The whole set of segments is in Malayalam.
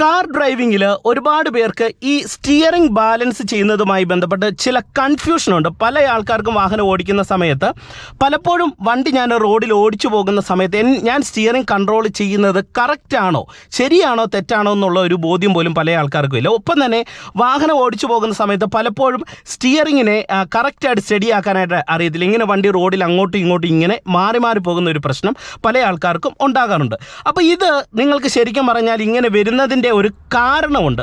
കാർ ഡ്രൈവിങ്ങിൽ ഒരുപാട് പേർക്ക് ഈ സ്റ്റിയറിംഗ് ബാലൻസ് ചെയ്യുന്നതുമായി ബന്ധപ്പെട്ട് ചില കൺഫ്യൂഷനുണ്ട് പല ആൾക്കാർക്കും വാഹനം ഓടിക്കുന്ന സമയത്ത് പലപ്പോഴും വണ്ടി ഞാൻ റോഡിൽ ഓടിച്ചു പോകുന്ന സമയത്ത് ഞാൻ സ്റ്റിയറിംഗ് കൺട്രോൾ ചെയ്യുന്നത് കറക്റ്റാണോ ശരിയാണോ? തെറ്റാണോ? എന്നുള്ള ഒരു ബോധ്യം പോലും പല ആൾക്കാർക്കും ഇല്ല. ഒപ്പം തന്നെ വാഹനം ഓടിച്ചു പോകുന്ന സമയത്ത് പലപ്പോഴും സ്റ്റിയറിങ്ങിനെ കറക്റ്റായിട്ട് സ്റ്റഡി ആക്കാനായിട്ട് അറിയത്തില്ല. ഇങ്ങനെ വണ്ടി റോഡിൽ അങ്ങോട്ടും ഇങ്ങോട്ടും ഇങ്ങനെ മാറി മാറി പോകുന്ന ഒരു പ്രശ്നം പല ആൾക്കാർക്കും ഉണ്ടാകാറുണ്ട്. അപ്പോൾ ഇത് നിങ്ങൾക്ക് ശരിക്കും പറഞ്ഞാൽ ഇങ്ങനെ വരുന്നതിന്റെ ഒരു കാരണമുണ്ട്.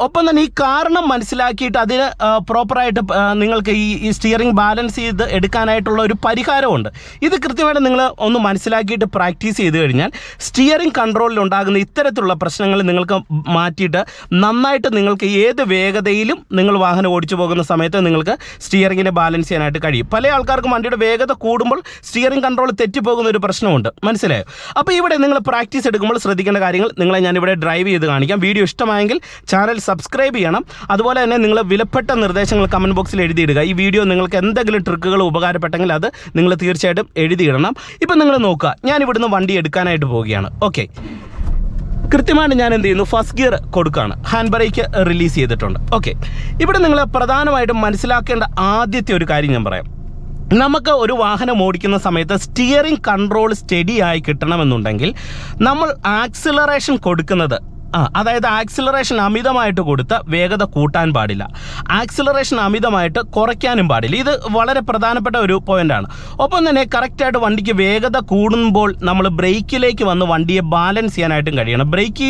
ഒപ്പം തന്നെ ഈ കാരണം മനസ്സിലാക്കിയിട്ട് അതിന് പ്രോപ്പറായിട്ട് നിങ്ങൾക്ക് ഈ ഈ സ്റ്റിയറിംഗ് ബാലൻസ് ചെയ്ത് എടുക്കാനായിട്ടുള്ള ഒരു പരിഹാരമുണ്ട്. ഇത് കൃത്യമായിട്ട് നിങ്ങൾ ഒന്ന് മനസ്സിലാക്കിയിട്ട് പ്രാക്ടീസ് ചെയ്ത് കഴിഞ്ഞാൽ സ്റ്റിയറിംഗ് കൺട്രോളിൽ ഉണ്ടാകുന്ന ഇത്തരത്തിലുള്ള പ്രശ്നങ്ങൾ നിങ്ങൾക്ക് മാറ്റിയിട്ട് നന്നായിട്ട് നിങ്ങൾക്ക് ഏത് വേഗതയിലും നിങ്ങൾ വാഹനം ഓടിച്ചു പോകുന്ന സമയത്ത് നിങ്ങൾക്ക് സ്റ്റിയറിങ്ങിനെ ബാലൻസ് ചെയ്യാനായിട്ട് കഴിയും. പല ആൾക്കാർക്കും വണ്ടിയുടെ വേഗത കൂടുമ്പോൾ സ്റ്റിയറിംഗ് കൺട്രോൾ തെറ്റിപ്പോകുന്ന ഒരു പ്രശ്നമുണ്ട്. മനസ്സിലായോ? അപ്പോൾ ഇവിടെ നിങ്ങൾ പ്രാക്ടീസ് എടുക്കുമ്പോൾ ശ്രദ്ധിക്കേണ്ട കാര്യങ്ങൾ നിങ്ങളെ ഞാനിവിടെ ഡ്രൈവ് ചെയ്ത് കാണിക്കാം. വീഡിയോ ഇഷ്ടമായെങ്കിൽ ചാനൽ സബ്സ്ക്രൈബ് ചെയ്യണം. അതുപോലെ തന്നെ നിങ്ങൾ വിലപ്പെട്ട നിർദ്ദേശങ്ങൾ കമന്റ് ബോക്സിൽ എഴുതിയിടുക. ഈ വീഡിയോ നിങ്ങൾക്ക് എന്തെങ്കിലും ട്രിക്കുകൾ ഉപകാരപ്പെട്ടെങ്കിൽ അത് നിങ്ങൾ തീർച്ചയായിട്ടും എഴുതിയിടണം. ഇപ്പം നിങ്ങൾ നോക്കുക. ഞാൻ ഇവിടുന്ന് വണ്ടി എടുക്കാനായിട്ട് പോവുകയാണ്. ഓക്കെ കൃത്യമായിട്ട് ഞാൻ എന്ത് ചെയ്യുന്നു? ഫസ്റ്റ് ഗിയർ കൊടുക്കുകയാണ്. ഹാൻഡ് ബ്രേക്ക് റിലീസ് ചെയ്തിട്ടുണ്ട്. ഓക്കെ ഇവിടെ നിങ്ങൾ പ്രധാനമായിട്ടും മനസ്സിലാക്കേണ്ട ആദ്യത്തെ ഒരു കാര്യം ഞാൻ പറയാം. നമുക്ക് ഒരു വാഹനം ഓടിക്കുന്ന സമയത്ത് സ്റ്റിയറിംഗ് കൺട്രോൾ സ്റ്റഡി ആയി കിട്ടണമെന്നുണ്ടെങ്കിൽ നമ്മൾ ആക്സിലറേഷൻ കൊടുക്കുന്നത് ആ അതായത് ആക്സിലറേഷൻ അമിതമായിട്ട് കൊടുത്ത് വേഗത കൂട്ടാൻ പാടില്ല. ആക്സിലറേഷൻ അമിതമായിട്ട് കുറയ്ക്കാനും പാടില്ല. ഇത് വളരെ പ്രധാനപ്പെട്ട ഒരു പോയിന്റാണ് ഒപ്പം തന്നെ കറക്റ്റായിട്ട് വണ്ടിക്ക് വേഗത കൂടുമ്പോൾ നമ്മൾ ബ്രേക്കിലേക്ക് വന്ന് വണ്ടിയെ ബാലൻസ് ചെയ്യാനായിട്ടും കഴിയണം. ബ്രേക്ക്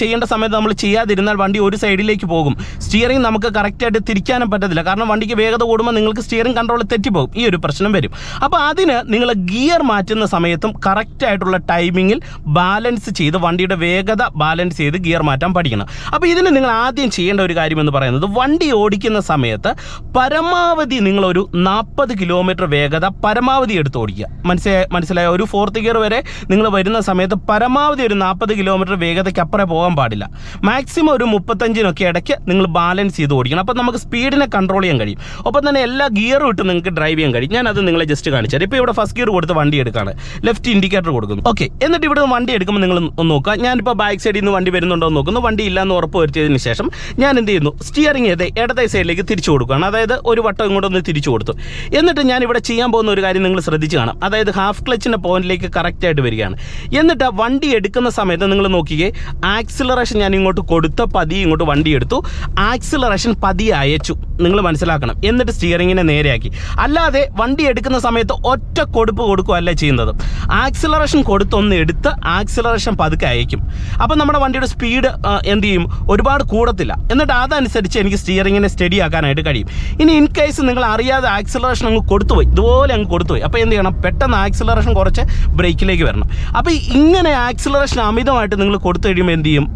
ചെയ്യേണ്ട സമയത്ത് നമ്മൾ ചെയ്യാതിരുന്നാൽ വണ്ടി ഒരു സൈഡിലേക്ക് പോകും. സ്റ്റിയറിംഗ് നമുക്ക് കറക്റ്റായിട്ട് തിരിക്കാനും പറ്റത്തില്ല. കാരണം വണ്ടിക്ക് വേഗത കൂടുമ്പോൾ നിങ്ങൾക്ക് സ്റ്റിയറിംഗ് കൺട്രോൾ തെറ്റിപ്പോകും. ഈ ഒരു പ്രശ്നം വരും. അപ്പോൾ അതിന് നിങ്ങൾ ഗിയർ മാറ്റുന്ന സമയത്തും കറക്റ്റായിട്ടുള്ള ടൈമിങ്ങിൽ ബാലൻസ് ചെയ്ത് വണ്ടിയുടെ വേഗത ബാലൻസ് ചെയ്ത് ഗിയർ മാറ്റാൻ പഠിക്കണം. അപ്പോൾ ഇതിന് നിങ്ങൾ ആദ്യം ചെയ്യേണ്ട ഒരു കാര്യം എന്ന് പറയുന്നത് വണ്ടി ഓടിക്കുന്ന സമയത്ത് പരമാവധി നിങ്ങളൊരു നാൽപ്പത് കിലോമീറ്റർ വേഗത പരമാവധി എടുത്ത് ഓടിക്കുക. മനസ്സിലായ മനസ്സിലായ ഒരു ഫോർത്ത് ഗിയർ വരെ നിങ്ങൾ വരുന്ന സമയത്ത് പരമാവധി ഒരു നാൽപ്പത് കിലോമീറ്റർ വേഗതയ്ക്ക് അപ്പുറം പോകാൻ പാടില്ല. മാക്സിമം ഒരു മുപ്പത്തഞ്ചിനൊക്കെ ഇടയ്ക്ക് നിങ്ങൾ ബാലൻസ് ചെയ്ത് ഓടിക്കണം. അപ്പോൾ നമുക്ക് സ്പീഡിനെ കൺട്രോൾ ചെയ്യാൻ കഴിയും. ഒപ്പം തന്നെ എല്ലാ ഗിയറും ഇട്ട് നിങ്ങൾക്ക് ഡ്രൈവ് ചെയ്യാൻ കഴിയും. ഞാൻ അത് നിങ്ങളെ ജസ്റ്റ് കാണിച്ചാൽ ഇപ്പോൾ ഇവിടെ ഫസ്റ്റ് ഗിയർ കൊടുത്ത് വണ്ടി എടുക്കുകയാണ് ലെഫ്റ്റ് ഇൻഡിക്കേറ്റർ കൊടുക്കുന്നു. ഓക്കെ എന്നിട്ട് ഇവിടെ വണ്ടി എടുക്കുമ്പോൾ നിങ്ങൾ നോക്കുക. ഞാനിപ്പോൾ ബാക്ക് സൈഡിൽ നിന്ന് വണ്ടി വരുന്നുണ്ടോ എന്ന് നോക്കുന്നു. വണ്ടി ഇല്ലാന്ന് ഉറപ്പ് വരുത്തിയതിന് ശേഷം ഞാൻ എന്ത് ചെയ്യുന്നു? സ്റ്റിയറിംഗ് ചെയ്ത് ഇടത്തെ സൈഡിലേക്ക് തിരിച്ചു കൊടുക്കുകയാണ്. അതായത് ഒരു വട്ടം ഇങ്ങോട്ടൊന്ന് തിരിച്ചു കൊടുത്തു. എന്നിട്ട് ഞാൻ ഇവിടെ ചെയ്യാൻ പോകുന്ന ഒരു കാര്യം നിങ്ങൾ ശ്രദ്ധിച്ചു കാണാം. അതായത് ഹാഫ് ക്ലച്ചിന്റെ പോയിന്റിലേക്ക് കറക്റ്റായിട്ട് വരികയാണ്. എന്നിട്ട് വണ്ടി എടുക്കുന്ന സമയത്ത് നിങ്ങൾ നോക്കിയേ ആക്സിലറേഷൻ ഞാൻ ഇങ്ങോട്ട് കൊടുത്ത പതി ഇങ്ങോട്ട് വണ്ടി എടുത്തു. ആക്സിലറേഷൻ പതി അയച്ചു. നിങ്ങൾ മനസ്സിലാക്കണം. എന്നിട്ട് സ്റ്റിയറിങ്ങിനെ നേരെയാക്കി. അല്ലാതെ വണ്ടി എടുക്കുന്ന സമയത്ത് ഒറ്റ കൊടുപ്പ് കൊടുക്കുകയല്ല ചെയ്യുന്നത്. ആക്സിലറേഷൻ കൊടുത്തൊന്ന് എടുത്ത് ആക്സിലറേഷൻ പതുക്കെ അയക്കും. അപ്പം നമ്മുടെ വണ്ടിയുടെ സ്പീഡ് എന്ത് ചെയ്യും? ഒരുപാട് കൂടത്തില്ല. എന്നിട്ട് അതനുസരിച്ച് എനിക്ക് സ്റ്റിയറിങ്ങിനെ സ്റ്റഡി ആക്കാനായിട്ട് കഴിയും. ഇനി ഇൻ കേസ് നിങ്ങൾ അറിയാതെ ആക്സിലറേഷൻ അങ്ങ് കൊടുത്തുപോയി ഇതുപോലെ അങ്ങ് കൊടുത്തുപോയി അപ്പോൾ എന്ത് ചെയ്യണം? പെട്ടെന്ന് ആക്സിലറേഷൻ കുറച്ച് ബ്രേക്കിലേക്ക് വരണം. അപ്പോൾ ഇങ്ങനെ ആക്സിലറേഷൻ അമിതമായിട്ട് നിങ്ങൾ കൊടുത്തു കഴിയുമ്പോൾ എന്ത് ചെയ്യും?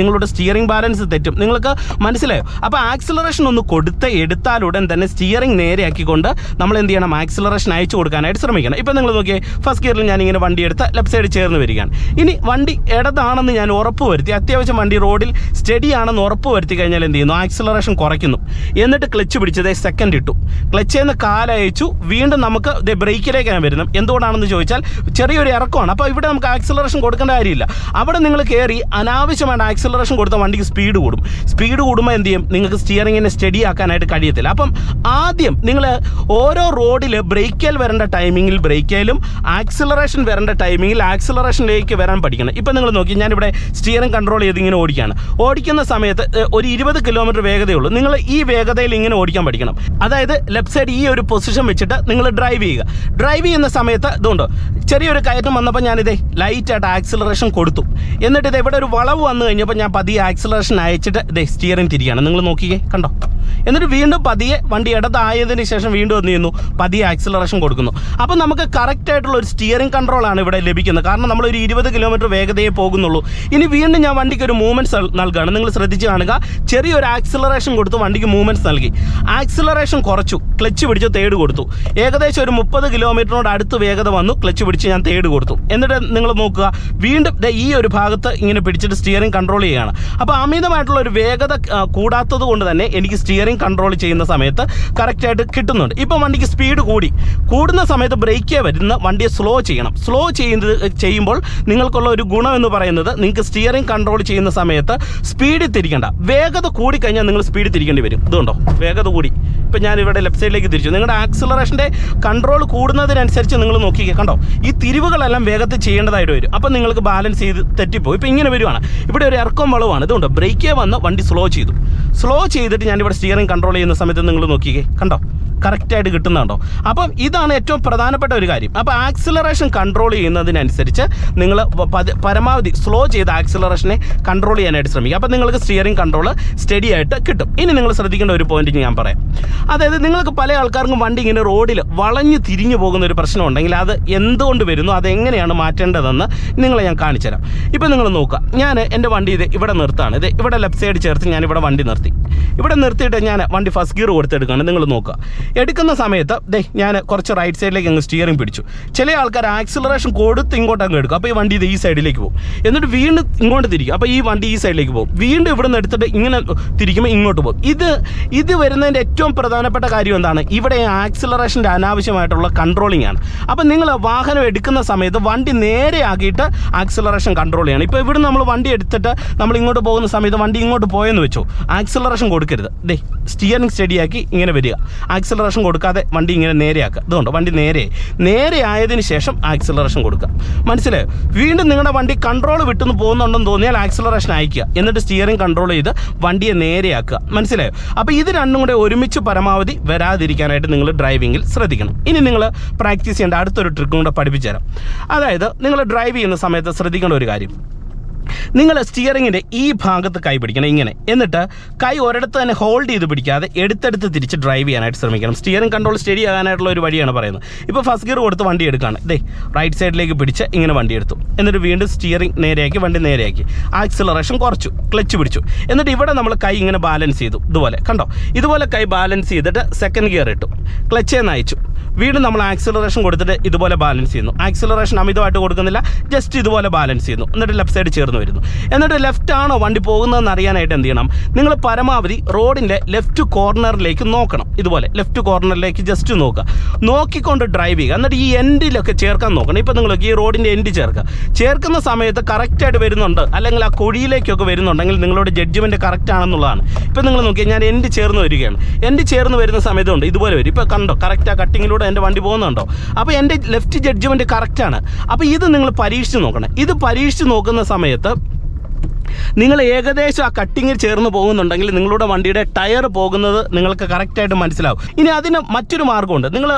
നിങ്ങളുടെ സ്റ്റിയറിംഗ് ബാലൻസ് തെറ്റും. നിങ്ങൾക്ക് മനസ്സിലായോ? അപ്പോൾ ആക്സിലറേഷൻ ഒന്ന് കൊടുത്ത് എടുത്താലുടൻ തന്നെ സ്റ്റിയറിംഗ് നേരെയാക്കിക്കൊണ്ട് നമ്മൾ എന്ത് ചെയ്യണം? ആക്സിലറേഷൻ അയച്ചു കൊടുക്കാനായിട്ട് ശ്രമിക്കണം. ഇപ്പോൾ നിങ്ങൾ നോക്കിയേ ഫസ്റ്റ് ഗിയറിൽ ഞാൻ ഇങ്ങനെ വണ്ടി എടുത്ത് ലെഫ്റ്റ് സൈഡ് ചേർന്ന് വരികയാണ്. ഇനി വണ്ടി ഇടതാണെന്ന് ഞാൻ ഉറപ്പ് വരുത്തി അത്യാവശ്യം വണ്ടി റോഡിൽ സ്റ്റഡി ആണെന്ന് ഉറപ്പ് വരുത്തി കഴിഞ്ഞാൽ എന്ത് ചെയ്യുന്നു? ആക്സിലറേഷൻ കുറയ്ക്കുന്നു. എന്നിട്ട് ക്ലച്ച് പിടിച്ചതേ സെക്കൻഡ് ഇട്ടു. ക്ലച്ചിൽ നിന്ന് കാലയച്ചു. വീണ്ടും നമുക്ക് ബ്രേക്കിലേക്കാണ് വരുന്നത്. എന്തുകൊണ്ടാണെന്ന് ചോദിച്ചാൽ ചെറിയൊരു ഇറക്കമാണ്. അപ്പോൾ ഇവിടെ നമുക്ക് ആക്സിലറേഷൻ കൊടുക്കേണ്ട കാര്യമില്ല. അവിടെ നിങ്ങൾ കയറി അനാവശ്യമായിട്ട് ആക്സിലറേഷൻ കൊടുത്ത വണ്ടിക്ക് സ്പീഡ് കൂടും. സ്പീഡ് കൂടുമ്പോൾ എന്ത് ചെയ്യും? നിങ്ങൾക്ക് സ്റ്റിയറിങ്ങിനെ സ്റ്റഡി ആക്കാനായിട്ട് കഴിയത്തില്ല. അപ്പം ആദ്യം നിങ്ങൾ ഓരോ റോഡിൽ ബ്രേക്കേൽ വരേണ്ട ടൈമിങ്ങിൽ ബ്രേക്കേലും ആക്സിലറേഷൻ വരേണ്ട ടൈമിങ്ങിൽ ആക്സിലറേഷനിലേക്ക് വരാൻ പഠിക്കണം. ഇപ്പം നിങ്ങൾ നോക്കി ഞാനിവിടെ സ്റ്റിയറിംഗ് കൺട്രോൾ ചെയ്ത് ഇങ്ങനെ ഓടിക്കുകയാണ്. ഓടിക്കുന്ന സമയത്ത് ഒരു ഇരുപത് കിലോമീറ്റർ വേഗതയുള്ളൂ നിങ്ങൾ ഈ വേഗതയിൽ ഇങ്ങനെ ഓടിക്കാൻ പഠിക്കണം. അതായത് ലെഫ്റ്റ് സൈഡ് ഈ ഒരു പൊസിഷൻ വെച്ചിട്ട് നിങ്ങൾ ഡ്രൈവ് ചെയ്യുക. ഡ്രൈവ് ചെയ്യുന്ന സമയത്ത് ഇതുണ്ടോ. ചെറിയൊരു കയറ്റം വന്നപ്പോൾ ഞാനിതേ ലൈറ്റായിട്ട് ആക്സിലറേഷൻ കൊടുത്തു. എന്നിട്ട് ഇത് ഇവിടെ ഒരു വളവ് വന്നു കഴിഞ്ഞപ്പോൾ ഞാൻ പതിയെ ആക്സിലറേഷൻ അയച്ചിട്ട് ഇതേ സ്റ്റിയറിംഗ് തിരിയാണ്. നിങ്ങൾ നോക്കിയേ കണ്ടോ? എന്നിട്ട് വീണ്ടും പതിയെ വണ്ടി ഇടതായതിനു ശേഷം വീണ്ടും എന്ത് ചെയ്യുന്നു? പതിയെ ആക്സിലറേഷൻ കൊടുക്കുന്നു. അപ്പോൾ നമുക്ക് കറക്റ്റ് ആയിട്ടുള്ള ഒരു സ്റ്റിയറിംഗ് കൺട്രോളാണ് ഇവിടെ ലഭിക്കുന്നത്. കാരണം നമ്മൾ ഒരു ഇരുപത് കിലോമീറ്റർ വേഗതയെ പോകുന്നുള്ളൂ. ഇനി വീണ്ടും ഞാൻ വണ്ടിക്ക് ഒരു മൂവ്മെന്റ്സ് നൽകുകയാണ് നിങ്ങൾ ശ്രദ്ധിച്ച് കാണുക. ചെറിയൊരു ആക്സിലറേഷൻ കൊടുത്ത് വണ്ടിക്ക് മൂവ്മെന്റ്സ് നൽകി. ആക്സിലറേഷൻ കുറച്ചു. ക്ലച്ച് പിടിച്ച് തേട് കൊടുത്തു. ഏകദേശം ഒരു മുപ്പത് കിലോമീറ്ററിനോട് അടുത്ത് വേഗത വന്നു. ക്ലച്ച് പിടിച്ച് ഞാൻ തേട് കൊടുത്തു. എന്നിട്ട് നിങ്ങൾ നോക്കുക. വീണ്ടും ഈ ഒരു ഭാഗത്ത് ഇങ്ങനെ പിടിച്ചിട്ട് സ്റ്റിയറിംഗ് കൺട്രോൾ ചെയ്യുകയാണ്. അപ്പോൾ അമിതമായിട്ടുള്ള ഒരു വേഗത കൂടാത്തത് കൊണ്ട് തന്നെ എനിക്ക് സ്റ്റിയറിംഗ് സ്റ്റിയറിംഗ് കൺട്രോൾ ചെയ്യുന്ന സമയത്ത് കറക്റ്റായിട്ട് കിട്ടുന്നുണ്ട്. ഇപ്പം വണ്ടിക്ക് സ്പീഡ് കൂടി. കൂടുന്ന സമയത്ത് ബ്രേക്ക് വരുന്ന വണ്ടിയെ സ്ലോ ചെയ്യണം. സ്ലോ ചെയ്യുന്നത് ചെയ്യുമ്പോൾ നിങ്ങൾക്കുള്ള ഒരു ഗുണം എന്ന് പറയുന്നത് നിങ്ങൾക്ക് സ്റ്റിയറിംഗ് കൺട്രോൾ ചെയ്യുന്ന സമയത്ത് സ്പീഡിൽ തിരിക്കേണ്ട. വേഗത കൂടി കഴിഞ്ഞാൽ നിങ്ങൾ സ്പീഡ് തിരിക്കേണ്ടി വരും. ഇതുണ്ടോ? വേഗത കൂടി. ഇപ്പം ഞാൻ ഇവിടെ ലെഫ്റ്റ് സൈഡിലേക്ക് തിരിച്ചു. നിങ്ങളുടെ ആക്സിലറേഷന്റെ കൺട്രോൾ കൂടുന്നതിനനുസരിച്ച് നിങ്ങൾ നോക്കിക്കേ. കണ്ടോ? ഈ തിരിവുകളെല്ലാം വേഗത്തിൽ ചെയ്യേണ്ടതായിട്ട് വരും. അപ്പം നിങ്ങൾക്ക് ബാലൻസ് ചെയ്ത് തെറ്റിപ്പോയി. ഇപ്പം ഇങ്ങനെ വരുവാണ്. ഇവിടെ ഒരു ഇറക്കം വളവാണ്. ഇതുകൊണ്ട് ബ്രേക്കേ വന്ന് വണ്ടി സ്ലോ ചെയ്തു. സ്ലോ ചെയ്തിട്ട് ഞാനിവിടെ സ്റ്റിയറിംഗ് കൺട്രോൾ ചെയ്യുന്ന സമയത്ത് നിങ്ങൾ നോക്കിക്കേ. കണ്ടോ? കറക്റ്റായിട്ട് കിട്ടുന്നുണ്ടോ? അപ്പം ഇതാണ് ഏറ്റവും പ്രധാനപ്പെട്ട ഒരു കാര്യം. അപ്പോൾ ആക്സിലറേഷൻ കൺട്രോൾ ചെയ്യുന്നതിനനുസരിച്ച് നിങ്ങൾ പരമാവധി സ്ലോ ചെയ്ത് ആക്സിലറേഷനെ കൺട്രോൾ ചെയ്യാനായിട്ട് ശ്രമിക്കുക. അപ്പോൾ നിങ്ങൾക്ക് സ്റ്റിയറിംഗ് കൺട്രോൾ സ്റ്റഡി ആയിട്ട് കിട്ടും. ഇനി നിങ്ങൾ ശ്രദ്ധിക്കേണ്ട ഒരു പോയിന്റ് ഞാൻ പറയാം. അതായത് നിങ്ങൾക്ക് പല ആൾക്കാർക്കും വണ്ടി ഇങ്ങനെ റോഡിൽ വളഞ്ഞു തിരിഞ്ഞു പോകുന്ന ഒരു പ്രശ്നം ഉണ്ടെങ്കിൽ അത് എന്തുകൊണ്ട് വരുന്നു? അതെങ്ങനെയാണ് മാറ്റേണ്ടതെന്ന് നിങ്ങളെ ഞാൻ കാണിച്ചുതരാം ഇപ്പം നിങ്ങൾ നോക്കുക. ഞാൻ എന്റെ വണ്ടി ഇത് ഇവിടെ നിർത്താണ് ഇത് ഇവിടെ ലെഫ്റ്റ് സൈഡ് ചേർത്ത് ഞാൻ ഇവിടെ വണ്ടി നിർത്തി. ഇവിടെ നിർത്തിയിട്ട് ഞാൻ വണ്ടി ഫസ്റ്റ് ഗിയർ കൊടുത്തെടുക്കുകയാണ്. നിങ്ങൾ നോക്കുക. എടുക്കുന്ന സമയത്ത് ദേ ഞാൻ കുറച്ച് റൈറ്റ് സൈഡിലേക്ക് അങ്ങ് സ്റ്റിയറിംഗ് പിടിച്ചു. ചില ആൾക്കാർ ആക്സിലറേഷൻ കൊടുത്ത് ഇങ്ങോട്ട് അങ്ങ് എടുക്കും. അപ്പോൾ ഈ വണ്ടി ഇത് ഈ സൈഡിലേക്ക് പോകും. എന്നിട്ട് വീണ്ടും ഇങ്ങോട്ട് തിരിക്കും. അപ്പോൾ ഈ വണ്ടി ഈ സൈഡിലേക്ക് പോകും. വീണ്ടും ഇവിടെ നിന്ന് എടുത്തിട്ട് ഇങ്ങനെ തിരിക്കുമ്പോൾ ഇങ്ങോട്ട് പോകും. ഇത് ഇത് വരുന്നതിന്റെ ഏറ്റവും പ്രധാനപ്പെട്ട കാര്യം എന്താണ്? ഇവിടെ ആക്സിലറേഷന്റെ അനാവശ്യമായിട്ടുള്ള കൺട്രോളിംഗ് ആണ്. അപ്പോൾ നിങ്ങൾ വാഹനം എടുക്കുന്ന സമയത്ത് വണ്ടി നേരെ ആക്കിയിട്ട് ആക്സിലറേഷൻ കൺട്രോൾ ചെയ്യണം. ഇപ്പോൾ ഇവിടെ നമ്മൾ വണ്ടി എടുത്തിട്ട് നമ്മൾ ഇങ്ങോട്ട് പോകുന്ന സമയത്ത് വണ്ടി ഇങ്ങോട്ട് പോയെന്ന് വെച്ചോ ആക്സിലറേഷൻ കൊടുക്കരുത്. ദേ സ്റ്റിയറിംഗ് സ്റ്റഡിയാക്കി ഇങ്ങനെ വരിക. ആക്സിലറേഷൻ കൊടുക്കാതെ വണ്ടി ഇങ്ങനെ നേരെയാക്കുക ഇതുകൊണ്ട്? വണ്ടി നേരെ. നേരെ ആയതിനു ശേഷം ആക്സിലറേഷൻ കൊടുക്കുക. മനസ്സിലായോ? വീണ്ടും നിങ്ങളുടെ വണ്ടി കൺട്രോൾ വിട്ടുന്ന് പോകുന്നുണ്ടെന്ന് തോന്നിയാൽ ആക്സിലറേഷൻ അയക്കുക എന്നിട്ട് സ്റ്റിയറിംഗ് കൺട്രോൾ ചെയ്ത് വണ്ടിയെ നേരെയാക്കുക മനസ്സിലായോ? അപ്പോൾ ഇത് രണ്ടും കൂടെ ഒരുമിച്ച് പരമാവധി വരാതിരിക്കാനായിട്ട് നിങ്ങൾ ഡ്രൈവിങ്ങിൽ ശ്രദ്ധിക്കണം. ഇനി നിങ്ങൾ പ്രാക്ടീസ് ചെയ്യേണ്ട അടുത്തൊരു ട്രിക്കും കൂടെ പഠിപ്പിച്ചു തരാം അതായത് നിങ്ങൾ ഡ്രൈവ് ചെയ്യുന്ന സമയത്ത് ശ്രദ്ധിക്കേണ്ട ഒരു കാര്യം. നിങ്ങൾ സ്റ്റിയറിങ്ങിന്റെ ഈ ഭാഗത്ത് കൈ പിടിക്കണം ഇങ്ങനെ. എന്നിട്ട് കൈ ഒരിടത്ത് തന്നെ ഹോൾഡ് ചെയ്ത് പിടിക്കാതെ എടുത്തെടുത്ത് തിരിച്ച് ഡ്രൈവ് ചെയ്യാനായിട്ട് ശ്രമിക്കണം. സ്റ്റിയറിംഗ് കൺട്രോൾ സ്റ്റഡി ആകാനായിട്ടുള്ള ഒരു വഴിയാണ് പറയുന്നത്. ഇപ്പോൾ ഫസ്റ്റ് ഗിയർ കൊടുത്ത് വണ്ടി എടുക്കുകയാണ് ഇതേ റൈറ്റ് സൈഡിലേക്ക് പിടിച്ച് ഇങ്ങനെ വണ്ടി എടുത്തു. എന്നിട്ട് വീണ്ടും സ്റ്റിയറിംഗ് നേരെയാക്കി വണ്ടി നേരെയാക്കി. ആക്സിലറേഷൻ കുറച്ചു ക്ലച്ച് പിടിച്ചു. എന്നിട്ട് ഇവിടെ നമ്മൾ കൈ ഇങ്ങനെ ബാലൻസ് ചെയ്തു. ഇതുപോലെ കണ്ടോ? ഇതുപോലെ കൈ ബാലൻസ് ചെയ്തിട്ട് സെക്കൻഡ് ഗിയർ ഇട്ടു. ക്ലച്ചേ നയിച്ചു വീണ്ടും നമ്മൾ ആക്സിലറേഷൻ കൊടുത്തിട്ട് ഇതുപോലെ ബാലൻസ് ചെയ്യുന്നു. ആക്സിലറേഷൻ അമിതമായിട്ട് കൊടുക്കുന്നില്ല ജസ്റ്റ് ഇതുപോലെ ബാലൻസ് ചെയ്യുന്നു. എന്നിട്ട് ലെഫ്റ്റ് സൈഡ് ചേർന്ന് വരുന്നു. എന്നിട്ട് ലെഫ്റ്റ് ആണോ വണ്ടി പോകുന്നതെന്ന് അറിയാനായിട്ട് എന്ത് ചെയ്യണം? നിങ്ങൾ പരമാവധി റോഡിന്റെ ലെഫ്റ്റ് കോർണറിലേക്ക് നോക്കണം. ഇതുപോലെ ലെഫ്റ്റ് കോർണറിലേക്ക് ജസ്റ്റ് നോക്കുക. നോക്കിക്കൊണ്ട് ഡ്രൈവ് ചെയ്യുക. എന്നിട്ട് ഈ എൻഡിലൊക്കെ ചേർക്കാൻ നോക്കണം. ഇപ്പോൾ നിങ്ങൾ ഈ റോഡിന്റെ എൻഡ് ചേർക്കുക. ചേർക്കുന്ന സമയത്ത് കറക്റ്റായിട്ട് വരുന്നുണ്ട്. അല്ലെങ്കിൽ ആ കുഴിയിലേക്കൊക്കെ വരുന്നുണ്ടെങ്കിൽ നിങ്ങളുടെ ജഡ്ജ്മെന്റ് കറക്റ്റ് ആണെന്നുള്ളതാണ്. ഇപ്പോൾ നിങ്ങൾ നോക്കിയാൽ ഞാൻ എൻഡ് ചേർന്ന് വരികയാണ്. എൻഡ് ചേർന്ന് വരുന്ന സമയത്തുണ്ട് ഇതുപോലെ വരും. ഇപ്പോൾ കണ്ടോ? കറക്റ്റ് ആ കട്ടിങ്ങിലൂടെ എന്റെ വണ്ടി പോകുന്നുണ്ടോ? അപ്പോൾ എന്റെ ലെഫ്റ്റ് ജഡ്ജ്മെന്റ് കറക്റ്റാണ് അപ്പോൾ ഇത് നിങ്ങൾ പരീക്ഷിച്ച് നോക്കണം. ഇത് പരീക്ഷിച്ച് നോക്കുന്ന സമയത്ത് നിങ്ങൾ ഏകദേശം ആ കട്ടിങ്ങിൽ ചേർന്ന് പോകുന്നുണ്ടെങ്കിൽ നിങ്ങളുടെ വണ്ടിയുടെ ടയർ പോകുന്നത് നിങ്ങൾക്ക് കറക്റ്റായിട്ട് മനസ്സിലാവും. ഇനി അതിന് മറ്റൊരു മാർഗമുണ്ട് നിങ്ങൾ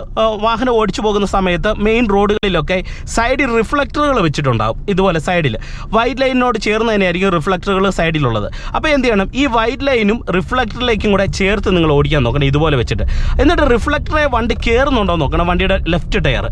വാഹനം ഓടിച്ചു പോകുന്ന സമയത്ത് മെയിൻ റോഡുകളിലൊക്കെ സൈഡിൽ റിഫ്ലക്ടറുകൾ വെച്ചിട്ടുണ്ടാകും ഇതുപോലെ സൈഡിൽ വൈറ്റ് ലൈനിനോട് ചേർന്ന് തന്നെയായിരിക്കും റിഫ്ലക്ടറുകൾ സൈഡിലുള്ളത് അപ്പോൾ എന്ത് ചെയ്യണം? ഈ വൈറ്റ് ലൈനും റിഫ്ലക്ടറിലേക്കും കൂടെ ചേർത്ത് നിങ്ങൾ ഓടിക്കാൻ നോക്കണം. ഇതുപോലെ വെച്ചിട്ട്. എന്നിട്ട് റിഫ്ലക്ടറെ വണ്ടി കയറുന്നുണ്ടോ നോക്കണം. വണ്ടിയുടെ ലെഫ്റ്റ് ടയർ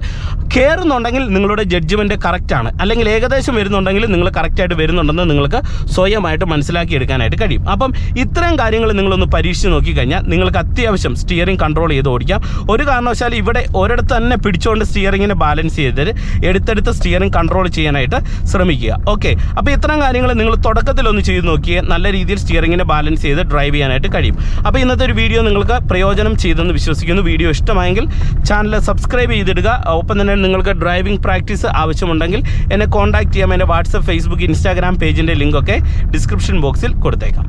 കയറുന്നുണ്ടെങ്കിൽ നിങ്ങളുടെ ജഡ്ജ്മെന്റ് കറക്റ്റാണ് അല്ലെങ്കിൽ ഏകദേശം വരുന്നുണ്ടെങ്കിൽ നിങ്ങൾ കറക്റ്റായിട്ട് വരുന്നുണ്ടെന്ന് നിങ്ങൾക്ക് സ്വയമായിട്ട് മനസ്സിലാക്കിയെടുക്കാനായിട്ട് കഴിയും. അപ്പം ഇത്രയും കാര്യങ്ങൾ നിങ്ങളൊന്ന് പരീക്ഷിച്ച് നോക്കിക്കഴിഞ്ഞാൽ നിങ്ങൾക്ക് അത്യാവശ്യം സ്റ്റിയറിംഗ് കൺട്രോൾ ചെയ്ത് ഓടിക്കാം. ഒരു കാരണവശാലും ഇവിടെ ഒരിടത്ത് തന്നെ പിടിച്ചുകൊണ്ട് സ്റ്റിയറിങ്ങിനെ ബാലൻസ് ചെയ്തിട്ട് എടുത്തെടുത്ത് സ്റ്റിയറിംഗ് കൺട്രോൾ ചെയ്യാനായിട്ട് ശ്രമിക്കുക. ഓക്കെ അപ്പോൾ ഇത്തരം കാര്യങ്ങൾ നിങ്ങൾ തുടക്കത്തിലൊന്ന് ചെയ്ത് നോക്കിയേ നല്ല രീതിയിൽ സ്റ്റിയറിങ്ങിനെ ബാലൻസ് ചെയ്ത് ഡ്രൈവ് ചെയ്യാനായിട്ട് കഴിയും. അപ്പോൾ ഇന്നത്തെ ഒരു വീഡിയോ നിങ്ങൾക്ക് പ്രയോജനം ചെയ്തെന്ന് വിശ്വസിക്കുന്നു. വീഡിയോ ഇഷ്ടമായെങ്കിൽ ചാനൽ സബ്സ്ക്രൈബ് ചെയ്തിടുക. ഒപ്പം തന്നെ നിങ്ങൾക്ക് ഡ്രൈവിംഗ് പ്രാക്ടീസ് ആവശ്യമുണ്ടെങ്കിൽ എന്നെ കോൺടാക്ട് ചെയ്യാം. എന്റെ വാട്സപ്പ് ഫേസ്ബുക്ക് ഇൻസ്റ്റാഗ്രാം പേജിന്റെ ലിങ്കൊക്കെ ഡിസ്ക്രിപ്ഷൻ ബോക്സിൽ കൊടുത്തേക്കാം